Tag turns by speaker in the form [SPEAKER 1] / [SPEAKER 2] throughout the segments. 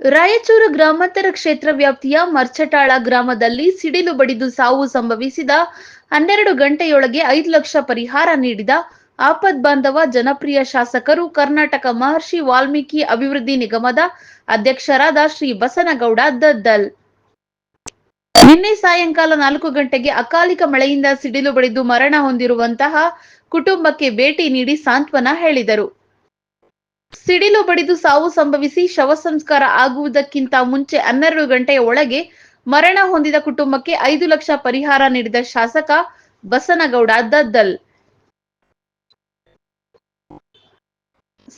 [SPEAKER 1] ರಾಯಚೂರು ಗ್ರಾಮಾಂತರ ಕ್ಷೇತ್ರ ವ್ಯಾಪ್ತಿಯ ಮರ್ಚಟಾಳ ಗ್ರಾಮದಲ್ಲಿ ಸಿಡಿಲು ಬಡಿದು ಸಾವು ಸಂಭವಿಸಿದ ಹನ್ನೆರಡು ಗಂಟೆಯೊಳಗೆ ಐದು ಲಕ್ಷ ಪರಿಹಾರ ನೀಡಿದ ಆಪದ್ ಬಾಂಧವ ಜನಪ್ರಿಯ ಶಾಸಕರು ಕರ್ನಾಟಕ ಮಹರ್ಷಿ ವಾಲ್ಮೀಕಿ ಅಭಿವೃದ್ಧಿ ನಿಗಮದ ಅಧ್ಯಕ್ಷರಾದ ಶ್ರೀ ಬಸನಗೌಡ ದದ್ದಲ್. ನಿನ್ನೆ ಸಾಯಂಕಾಲ ನಾಲ್ಕು ಗಂಟೆಗೆ ಅಕಾಲಿಕ ಮಳೆಯಿಂದ ಸಿಡಿಲು ಬಡಿದು ಮರಣ ಹೊಂದಿರುವಂತಹ ಕುಟುಂಬಕ್ಕೆ ಭೇಟಿ ನೀಡಿ ಸಾಂತ್ವನ ಹೇಳಿದರು. ಸಿಡಿಲು ಬಡಿದು ಸಾವು ಸಂಭವಿಸಿ ಶವ ಸಂಸ್ಕಾರ ಆಗುವುದಕ್ಕಿಂತ ಮುಂಚೆ ಹನ್ನೆರಡು ಗಂಟೆಯ ಒಳಗೆ ಮರಣ ಹೊಂದಿದ ಕುಟುಂಬಕ್ಕೆ ಐದು ಲಕ್ಷ ಪರಿಹಾರ ನೀಡಿದ ಶಾಸಕ ಬಸನಗೌಡ ದದ್ದಲ್.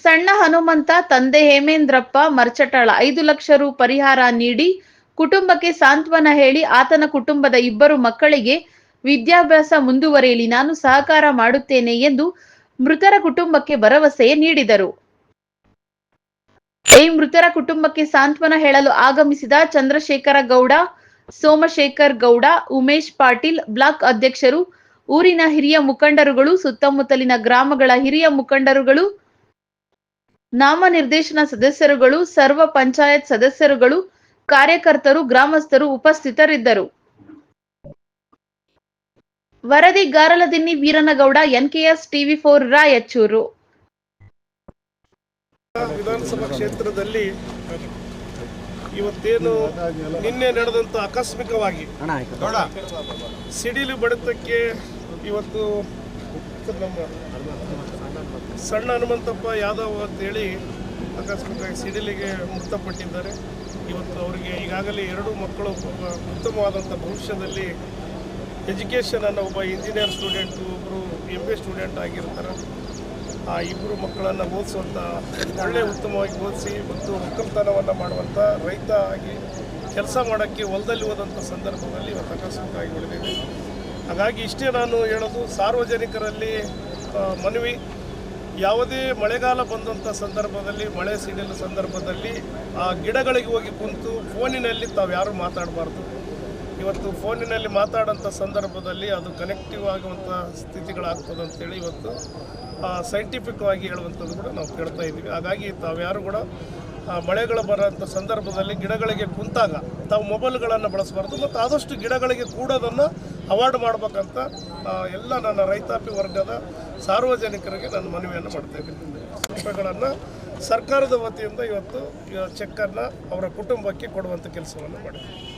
[SPEAKER 1] ಸಣ್ಣ ಹನುಮಂತ, ತಂದೆ ಹೇಮೇಂದ್ರಪ್ಪ, ಮರ್ಚಟಾಳ ಐದು ಲಕ್ಷ ರು ಪರಿಹಾರ ನೀಡಿ ಕುಟುಂಬಕ್ಕೆ ಸಾಂತ್ವನ ಹೇಳಿ ಆತನ ಕುಟುಂಬದ ಇಬ್ಬರು ಮಕ್ಕಳಿಗೆ ವಿದ್ಯಾಭ್ಯಾಸ ಮುಂದುವರೆಯಲಿ, ನಾನು ಸಹಕಾರ ಮಾಡುತ್ತೇನೆ ಎಂದು ಮೃತರ ಕುಟುಂಬಕ್ಕೆ ಭರವಸೆ ನೀಡಿದರು. ಈ ಮೃತರ ಕುಟುಂಬಕ್ಕೆ ಸಾಂತ್ವನ ಹೇಳಲು ಆಗಮಿಸಿದ ಚಂದ್ರಶೇಖರ ಗೌಡ, ಸೋಮಶೇಖರ್ ಗೌಡ, ಉಮೇಶ್ ಪಾಟೀಲ್, ಬ್ಲಾಕ್ ಅಧ್ಯಕ್ಷರು, ಊರಿನ ಹಿರಿಯ ಮುಖಂಡರುಗಳು, ಸುತ್ತಮುತ್ತಲಿನ ಗ್ರಾಮಗಳ ಹಿರಿಯ ಮುಖಂಡರುಗಳು, ನಾಮನಿರ್ದೇಶನ ಸದಸ್ಯರುಗಳು, ಸರ್ವ ಪಂಚಾಯತ್ ಸದಸ್ಯರುಗಳು, ಕಾರ್ಯಕರ್ತರು, ಗ್ರಾಮಸ್ಥರು ಉಪಸ್ಥಿತರಿದ್ದರು. ವರದಿ Garaladinni Veeranagouda, NKS TV four, Raichur.
[SPEAKER 2] ವಿಧಾನಸಭಾ ಕ್ಷೇತ್ರದಲ್ಲಿ ಇವತ್ತೇನು ನಿನ್ನೆ ನಡೆದಂಥ ಆಕಸ್ಮಿಕವಾಗಿ ಸಿಡಿಲು ಬಡಿತಕ್ಕೆ ಇವತ್ತು ನಮ್ಮ ಸಣ್ಣ ಹನುಮಂತಪ್ಪ ಯಾದವ್ ಅಂತೇಳಿ ಆಕಸ್ಮಿಕವಾಗಿ ಸಿಡಿಲಿಗೆ ಮೃತಪಟ್ಟಿದ್ದಾರೆ ಇವತ್ತು ಅವರಿಗೆ ಈಗಾಗಲೇ ಎರಡು ಮಕ್ಕಳು ಒಬ್ಬ ಉತ್ತಮವಾದಂಥ ಭವಿಷ್ಯದಲ್ಲಿ ಎಜುಕೇಷನನ್ನು ಒಬ್ಬ ಇಂಜಿನಿಯರ್ ಸ್ಟೂಡೆಂಟು ಒಬ್ಬರು ಎಂ ಎ ಸ್ಟೂಡೆಂಟ್ ಆಗಿರ್ತಾರೆ. ಆ ಇಬ್ಬರು ಮಕ್ಕಳನ್ನು ಓದಿಸುವಂಥ ಒಳ್ಳೆ ಉತ್ತಮವಾಗಿ ಓದಿಸಿ ಮತ್ತು ಒಕ್ಕಲ್ತನವನ್ನು ಮಾಡುವಂಥ ರೈತ ಆಗಿ ಕೆಲಸ ಮಾಡೋಕ್ಕೆ ಹೊಲದಲ್ಲಿ ಹೋದಂಥ ಸಂದರ್ಭದಲ್ಲಿ ಇವತ್ತು ಆಕಸ್ಮಿಕವಾಗಿ ಉಳಿದಿದೆ. ಹಾಗಾಗಿ ಇಷ್ಟೇ ನಾನು ಹೇಳೋದು, ಸಾರ್ವಜನಿಕರಲ್ಲಿ ಮನವಿ. ಯಾವುದೇ ಮಳೆಗಾಲ ಬಂದಂಥ ಸಂದರ್ಭದಲ್ಲಿ, ಮಳೆ ಸಿಡಿಲು ಸಂದರ್ಭದಲ್ಲಿ ಆ ಗಿಡಗಳಿಗೆ ಹೋಗಿ ಕುಂತು ಫೋನಿನಲ್ಲಿ ತಾವು ಯಾರು ಮಾತಾಡಬಾರ್ದು. ಇವತ್ತು ಫೋನಿನಲ್ಲಿ ಮಾತಾಡೋಂಥ ಸಂದರ್ಭದಲ್ಲಿ ಅದು ಕನೆಕ್ಟಿವ್ ಆಗುವಂಥ ಸ್ಥಿತಿಗಳಾಗ್ತದೆ ಅಂತೇಳಿ ಇವತ್ತು ಸೈಂಟಿಫಿಕ್ ಆಗಿ ಹೇಳುವಂಥದ್ದು ಕೂಡ ನಾವು ಕೇಳ್ತಾ ಇದ್ದೀವಿ. ಹಾಗಾಗಿ ತಾವ್ಯಾರು ಕೂಡ ಮಳೆಗಳು ಬರೋಂಥ ಸಂದರ್ಭದಲ್ಲಿ ಗಿಡಗಳಿಗೆ ಕುಂತಾಗ ತಾವು ಮೊಬೈಲ್ಗಳನ್ನು ಬಳಸಬಾರ್ದು ಮತ್ತು ಆದಷ್ಟು ಗಿಡಗಳಿಗೆ ಕೂಡೋದನ್ನು ಅವಾರ್ಡ್ ಮಾಡ್ಬೇಕಂತ ಎಲ್ಲ ನನ್ನ ರೈತಾಪಿ ವರ್ಗದ ಸಾರ್ವಜನಿಕರಿಗೆ ನಾನು ಮನವಿಯನ್ನು ಮಾಡ್ತಾ ಇದ್ದೀನಿ. ಸರ್ಕಾರದ ವತಿಯಿಂದ ಇವತ್ತು ಚೆಕ್ಕನ್ನು ಅವರ ಕುಟುಂಬಕ್ಕೆ ಕೊಡುವಂಥ ಕೆಲಸವನ್ನು ಮಾಡಿದ್ದೀವಿ.